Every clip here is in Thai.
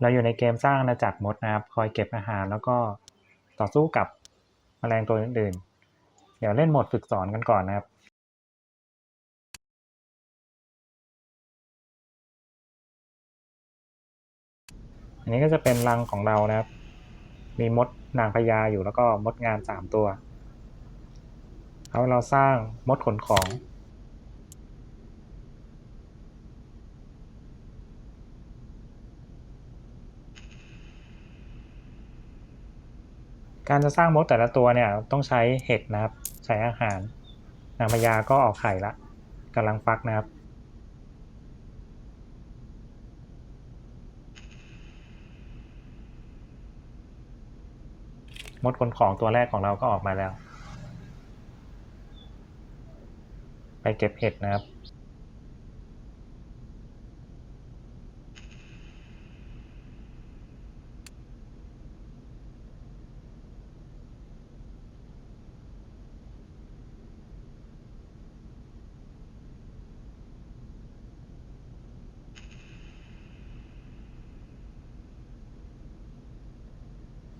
เราอยู่ในเกมสร้างอาณาจักรมดนะครับ คอยเก็บอาหารแล้วก็ต่อสู้กับแมลงตัวอื่นๆ เดี๋ยวเล่นโหมดฝึกสอนกันก่อนนะครับอันนี้ก็จะเป็นรังของเรานะครับ มีมดนางพญาอยู่แล้วก็มดงานสามตัว เอาเราสร้างมดขนของ การจะสร้างมดแต่ละตัวเนี่ยต้องใช้เห็ดนะครับ ใช้อาหารนางพญาก็ออกไข่ละกำลังฟักนะครับมดขนของตัวแรกของเราก็ออกมาแล้ว ไปเก็บเห็ดนะครับ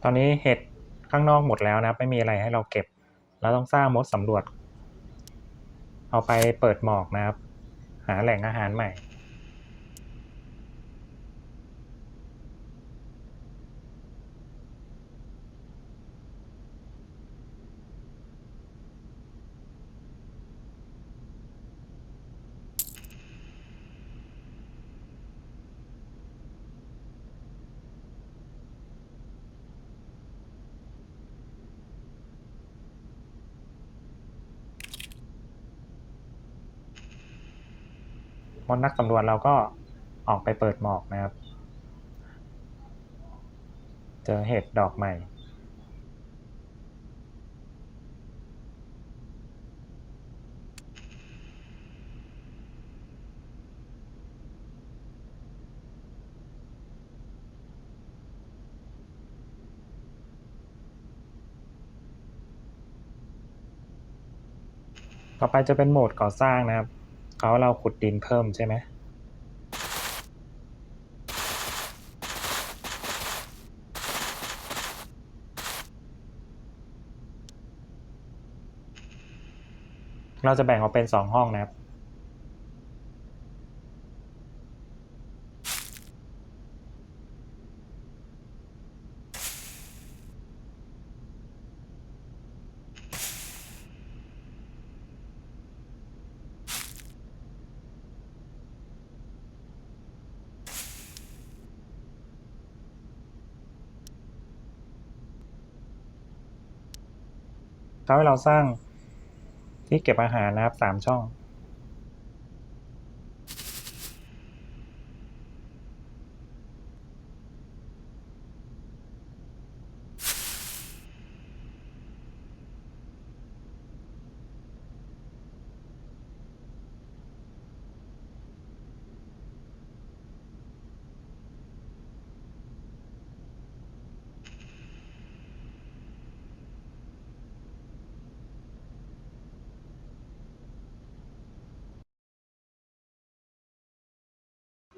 อนนี้เห็ดข้างนอกหมดแล้วนะครับไม่มีอะไรให้เราเก็บ เราต้องสร้างมดสำรวจ เอาไปเปิดหมอกนะครับ หาแหล่งอาหารใหม่ มดนักสำรวจเราก็ออกไปเปิดหมอกนะครับ เจอเห็ดดอกใหม่ ต่อไปจะเป็นโหมดก่อสร้างนะครับ เขาเราขุดดินเพิ่มใช่ไหมเราจะแบ่งออกเป็นสองห้องนะครับ เขาให้เราสร้างที่เก็บอาหารนะครับสามช่อง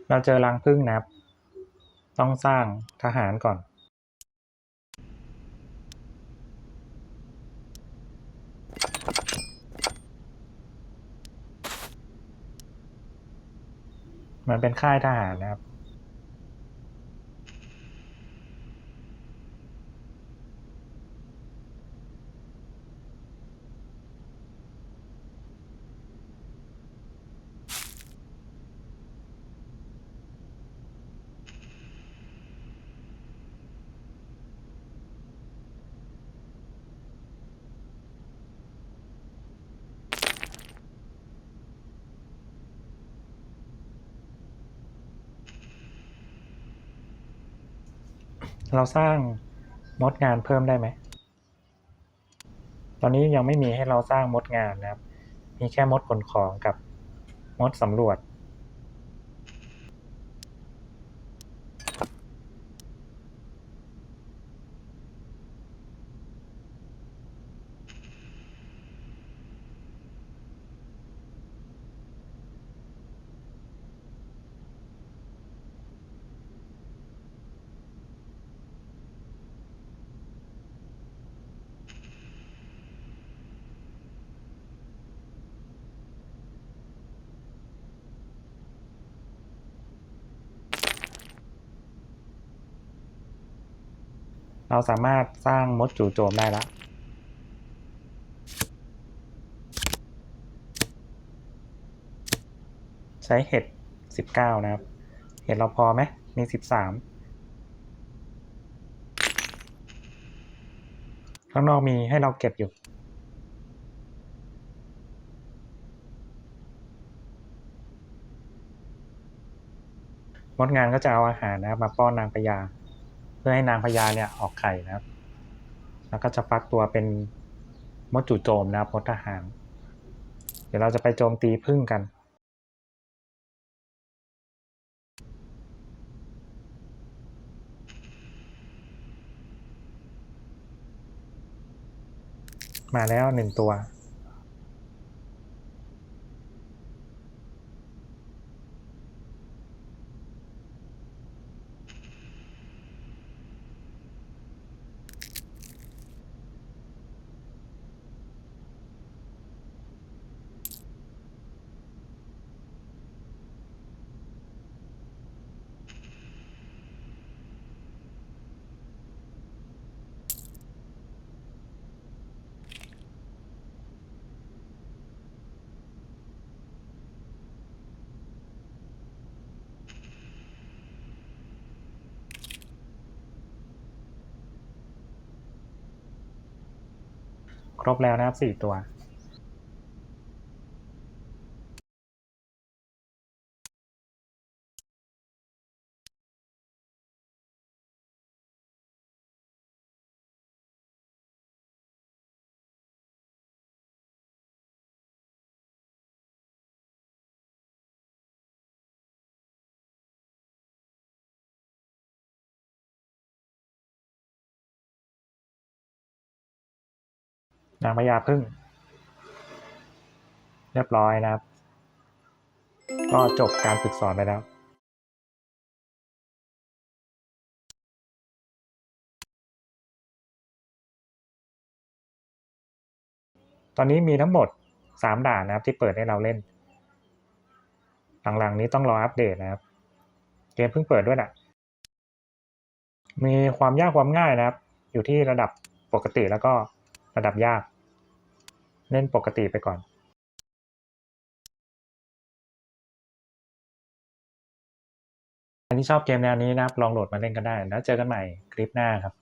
เราเจอรังผึ้งนะครับ ต้องสร้างทหารก่อน มันเป็นค่ายทหารนะครับ เราสร้างมดงานเพิ่มได้ไหม ตอนนี้ยังไม่มีให้เราสร้างมดงานนะครับ มีแค่มดขนของกับมดสำรวจ เราสามารถสร้างมดจู่โจมได้แล้วใช้เห็ดสิบเก้านะครับ เห็ดเราพอไหมมีสิบสามข้างนอกมีให้เราเก็บอยู่มดงานก็จะเอาอาหารนะครับมาป้อนนางพญา พื่อให้นางพญาเนี่ยออกไข่นะครับ แล้วก็จะฟักตัวเป็นมดจู่โจมนะครับมดทหาร เดี๋ยวเราจะไปโจมตีพึ่งกันมาแล้วหนึ่งตัว ครบแล้วนะครับสี่ตัว นางพญาพึ่ง เรียบร้อยนะครับ ก็จบการฝึกสอนไปแล้วตอนนี้มีทั้งหมดสามด่านนะครับที่เปิดให้เราเล่น หลังๆนี้ต้องรออัปเดตนะครับ เกมเพิ่งเปิดด้วยนะมีความยากความง่ายนะครับ อยู่ที่ระดับปกติแล้วก็ ระดับยาก เล่นปกติไปก่อนใครที่ชอบเกมแนวนี้นะครับ ลองโหลดมาเล่นกันได้ แล้วเจอกันใหม่คลิปหน้าครับ